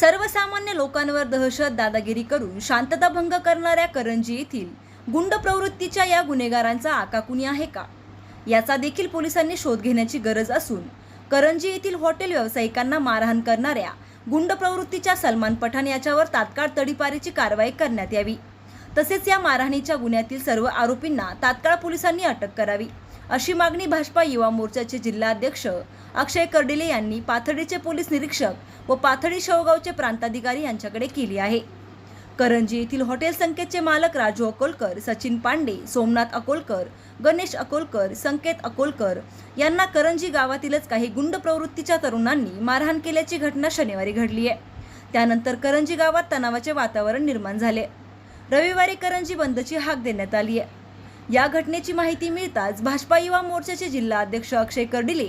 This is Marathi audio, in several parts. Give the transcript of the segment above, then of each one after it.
सर्वसामान्य लोकांवर दहशत दादागिरी करून शांतता भंग करणाऱ्या करंजी येथील गुंड प्रवृत्तीच्या या गुन्हेगारांचा आका कुणी आहे का? याचा देखील पोलिसांनी शोध घेण्याची गरज असून करंजी येथील हॉटेल व्यावसायिकांना मारहाण करणाऱ्या गुंड प्रवृत्तीच्या सलमान पठाण याच्यावर तात्काळ तडीपारीची कारवाई करण्यात यावी. तसेच या मारहाणीच्या गुन्ह्यातील सर्व आरोपींना तात्काळ पोलिसांनी अटक करावी. अशी मागणी भाजपा युवा मोर्चाचे जिल्हाध्यक्ष अक्षय कर्डिले यांनी पाथर्डीचे पोलीस निरीक्षक व पाथर्डी शेवगावचे प्रांताधिकारी यांच्याकडे केली आहे. करंजी येथील हॉटेल संकेतचे मालक राजू अकोलकर सचिन पांडे सोमनाथ अकोलकर गणेश अकोलकर संकेत अकोलकर यांना करंजी गावातीलच काही गुंड प्रवृत्तीच्या तरुणांनी मारहाण केल्याची घटना शनिवारी घडली आहे. त्यानंतर करंजी गावात तणावाचे वातावरण निर्माण झाले. रविवारी करंजी बंदची हाक देण्यात आली आहे. या घटनेची माहिती मिळताच भाजपा युवा मोर्चाचे जिल्हा अध्यक्ष अक्षय कर्डिले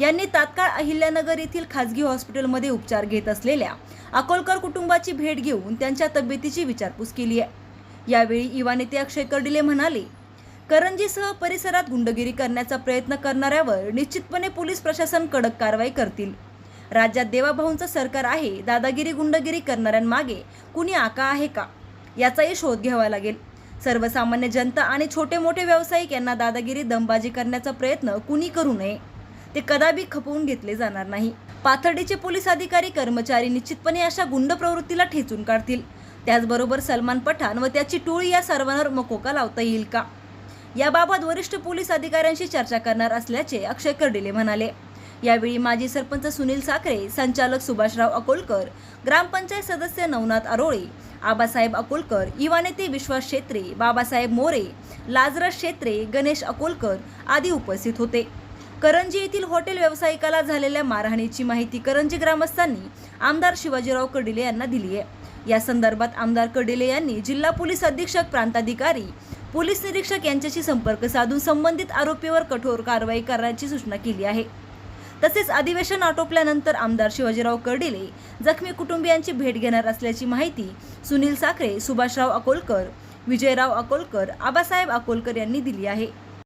यांनी तात्काळ अहिल्यानगर येथील खासगी हॉस्पिटलमध्ये उपचार घेत असलेल्या अकोलकर कुटुंबाची भेट घेऊन त्यांच्या तब्येतीची विचारपूस केली आहे. यावेळी युवा नेते अक्षय कर्डिले म्हणाले करंजीसह परिसरात गुंडगिरी करण्याचा प्रयत्न करणाऱ्यावर निश्चितपणे पोलीस प्रशासन कडक कारवाई करतील. राज्यात देवाभाऊंचं सरकार आहे दादागिरी गुंडगिरी करणाऱ्यांमागे कुणी आका आहे का? याचाही शोध घ्यावा लागेल. सर्वसामान्य जनता आणि छोटे मोठे व्यावसायिक यांना दादागिरी दमबाजी करण्याचा प्रयत्न कुणी करू नये ते कदाबी खपवून घेतले जाणार नाही. पाथर्डीचे पोलीस अधिकारी कर्मचारी निश्चितपणे अशा गुंड प्रवृत्तीला ठेचून काढतील. त्याचबरोबर सलमान पठाण व त्याची टोळी या सर्वांवर मकोका लावता येईल का? याबाबत वरिष्ठ पोलीस अधिकाऱ्यांशी चर्चा करणार असल्याचे अक्षय कर्डिले म्हणाले. यावेळी माजी सरपंच सुनील साखरे संचालक सुभाषराव अकोलकर ग्रामपंचायत सदस्य नवनाथ आरोळे आबासाहेब अकोलकर युवा नेते विश्वास शेत्रे बाबासाहेब मोरे लाजरस शेत्रे गणेश अकोलकर आदी उपस्थित होते. करंजी येथील हॉटेल व्यावसायिकाला झालेल्या मारहाणीची माहिती करंजी ग्रामस्थांनी आमदार शिवाजीराव कर्डिले यांना दिली आहे. या संदर्भात आमदार कर्डिले यांनी जिल्हा पोलीस अधीक्षक प्रांताधिकारी पोलीस निरीक्षक यांच्याशी संपर्क साधून संबंधित आरोपीवर कठोर कारवाई करण्याची सूचना केली आहे. तसेच अधिवेशन आटोपल्यानंतर आमदार शिवाजीराव कर्डिले जखमी कुटुंबियांची भेट घेणार असल्याची माहिती सुनील साखरे सुभाषराव अकोलकर विजयराव अकोलकर आबासाहेब अकोलकर यांनी दिली आहे.